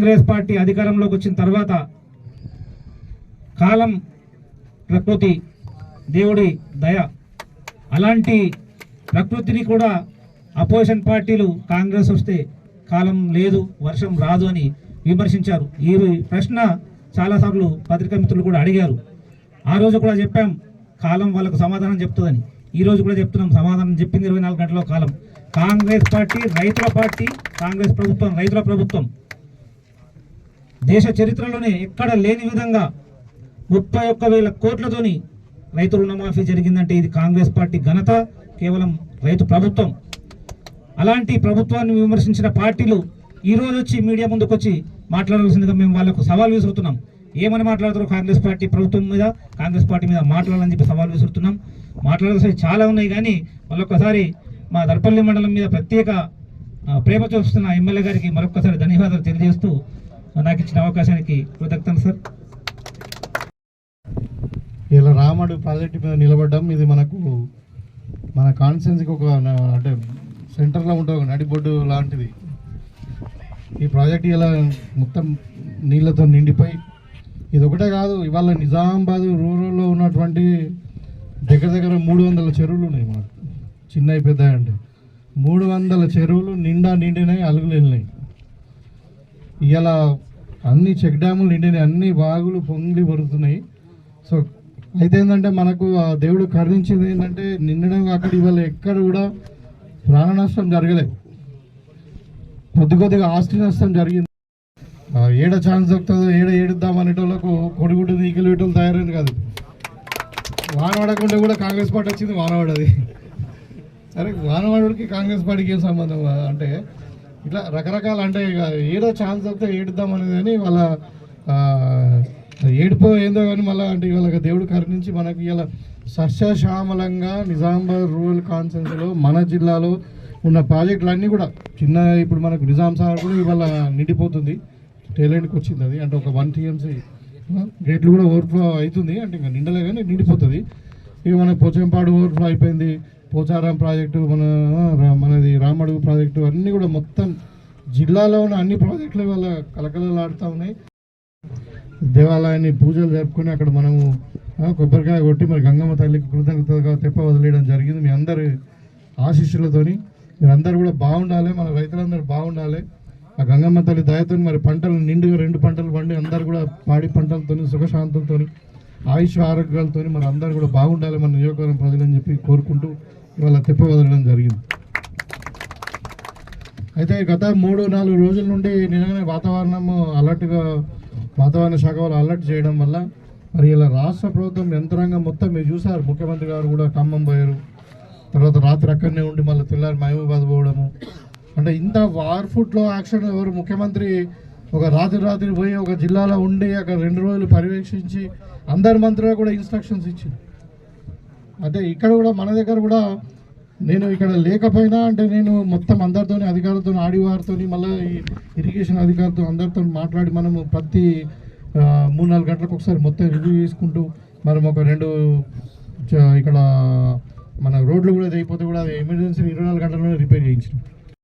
Congress party అధికారంలోకి వచ్చిన తర్వాత కాలం ప్రకృతి దేవుడి దయ అలాంటి ప్రకృతిని కూడా అపోజిషన్ పార్టీలు కాంగ్రెస్ వస్తే కాలం లేదు వర్షం రాదు అని విమర్శించారు. ఈ ప్రశ్న చాలాసార్లు పత్రికా మిత్రులు కూడా అడిగారు. ఆ రోజు కూడా చెప్పాం కాలం వాళ్ళకు సమాధానం చెప్తుందని. ఈ రోజు కూడా చెప్తున్నాం సమాధానం చెప్పింది ఇరవై నాలుగు గంటల కాలం. కాంగ్రెస్ పార్టీ రైతుల పార్టీ కాంగ్రెస్ ప్రభుత్వం రైతుల ప్రభుత్వం. దేశ చరిత్రలోనే ఎక్కడ లేని విధంగా ముప్పై ఒక్క వేల కోట్లతోని రైతు రుణమాఫీ జరిగిందంటే ఇది కాంగ్రెస్ పార్టీ ఘనత కేవలం రైతు ప్రభుత్వం. అలాంటి ప్రభుత్వాన్ని విమర్శించిన పార్టీలు ఈరోజు వచ్చి మీడియా ముందుకు వచ్చి మాట్లాడాల్సిందిగా మేము వాళ్ళకు సవాల్ విసురుతున్నాం. ఏమని మాట్లాడుతారు కాంగ్రెస్ పార్టీ ప్రభుత్వం మీద కాంగ్రెస్ పార్టీ మీద మాట్లాడాలని చెప్పి సవాల్ విసురుతున్నాం. మాట్లాడాల్సినవి చాలా ఉన్నాయి కానీ మరొకసారి మా దర్పల్లి మండలం మీద ప్రత్యేక ప్రేమ చూస్తున్న ఎమ్మెల్యే గారికి మరొకసారి ధన్యవాదాలు తెలియజేస్తూ నాకు ఇచ్చిన అవకాశానికి కృతజ్ఞతలు సార్. ఇలా రామడు ప్రాజెక్ట్ మీద నిలబడ్డం ఇది మనకు మన కాన్స్టెన్సీకి ఒక అంటే సెంటర్లో ఉంటుంది ఒక నడిబొడ్డు లాంటిది. ఈ ప్రాజెక్ట్ ఇలా మొత్తం నీళ్ళతో నిండిపోయి ఇది ఒకటే కాదు ఇవాళ నిజామాబాద్ రూరల్లో ఉన్నటువంటి దగ్గర దగ్గర మూడు వందల చెరువులు ఉన్నాయి మనకు. చిన్నవి పెద్ద అంటే. మూడు వందల చెరువులు నిండా నిండినాయి అలుగులు వెళ్ళినాయి ఇలా అన్ని చెక్ డ్యాములు నిండినాయి అన్ని వాగులు పొంగి పడుతున్నాయి. సో అయితే ఏంటంటే మనకు ఆ దేవుడు కరుణించింది ఏంటంటే నిండడం అక్కడ ఇవాళ ఎక్కడ కూడా ప్రాణ నష్టం జరగలేదు. కొద్ది కొద్దిగా ఆస్తి నష్టం జరిగింది. ఏడ ఛాన్స్ దొరుకుతుందో ఏడ ఏడుద్దాం అనేటోళ్ళకు కొడుగుడు నీకులు వీటోళ్ళు తయారైంది కాదు. వానవాడకుండా కూడా కాంగ్రెస్ పార్టీ వచ్చింది వానవాడది. సరే వానవాడుడికి కాంగ్రెస్ పార్టీకి ఏం సంబంధం అంటే ఇట్లా రకరకాల అంటే ఇక ఏదో ఛాన్స్ వస్తే ఏడుద్దాం అనేది కానీ వాళ్ళ ఏడిపో ఏందో కానీ మళ్ళీ అంటే ఇవాళ దేవుడు కరుణించి మనకి ఇలా సస్యశ్యామలంగా నిజామాబాద్ రూరల్ కాన్సెన్స్లో మన జిల్లాలో ఉన్న ప్రాజెక్టులన్నీ కూడా చిన్న ఇప్పుడు మనకు నిజాం సార్ కూడా ఇవాళ నిండిపోతుంది. టేలెంట్కి వచ్చింది అది. అంటే ఒక వన్ టీఎంసీ గేట్లు కూడా ఓవర్ఫ్లో అవుతుంది. అంటే ఇంకా నిండలే కానీ నిండిపోతుంది. ఇక మన పోచంపాడు ఓవర్ఫ్లో అయిపోయింది. పోచారం ప్రాజెక్టు మన రా- మనది రామడుగు ప్రాజెక్టు అన్నీ కూడా మొత్తం జిల్లాలో ఉన్న అన్ని ప్రాజెక్టుల వల్ల కలకలలాడుతూ ఉన్నాయి. దేవాలయాన్ని పూజలు జరుపుకొని అక్కడ మనము కొబ్బరికాయ కొట్టి మరి గంగమ్మ తల్లికి కృతజ్ఞతగా తెప్ప వదిలేయడం జరిగింది మీ అందరి ఆశీస్సులతోని. మీరందరూ కూడా బాగుండాలి మన రైతులందరూ బాగుండాలి. ఆ గంగమ్మ తల్లి దయతో మరి పంటలు నిండుగా రెండు పంటలు పండి అందరు కూడా పాడి పంటలతో సుఖశాంతులతో ఆయుష్ ఆరోగ్యాలతో మరి అందరూ కూడా బాగుండాలి మన నియోజకవర్గం ప్రజలని చెప్పి కోరుకుంటూ ఇవాళ తెప్పవదలడం జరిగింది. అయితే గత మూడు నాలుగు రోజుల నుండి నిజంగానే వాతావరణం అలర్ట్గా వాతావరణ శాఖ వాళ్ళు అలర్ట్ చేయడం వల్ల మరి ఇలా రాష్ట్ర ప్రభుత్వం యంత్రాంగం మొత్తం మీరు చూసారు ముఖ్యమంత్రి గారు కూడా ఖమ్మం పోయారు. తర్వాత రాత్రి అక్కడనే ఉండి మళ్ళీ తెల్లారి మహబూబాద్ పోవడము. అంటే ఇంత వార్ ఫుట్లో యాక్షన్ ఎవరు ముఖ్యమంత్రి ఒక రాత్రి రాత్రి పోయి ఒక జిల్లాలో ఉండి అక్కడ రెండు రోజులు పర్యవేక్షించి అందరి మంత్రులు కూడా ఇన్స్ట్రక్షన్స్ ఇచ్చింది. అదే ఇక్కడ కూడా మన దగ్గర కూడా నేను ఇక్కడ లేకపోయినా అంటే నేను మొత్తం అందరితో అధికారులతో ఆడివారితో మళ్ళీ ఇరిగేషన్ అధికారులతో అందరితో మాట్లాడి మనము ప్రతి మూడు నాలుగు గంటలకు ఒకసారి మొత్తం రివ్యూ చేసుకుంటూ మనం ఒక రెండు చ- ఇక్కడ మన రోడ్లు కూడా అయిపోతే కూడా అది ఎమర్జెన్సీ ఇరవై నాలుగు గంటల్లోనే రిపేర్ చేయించినాం.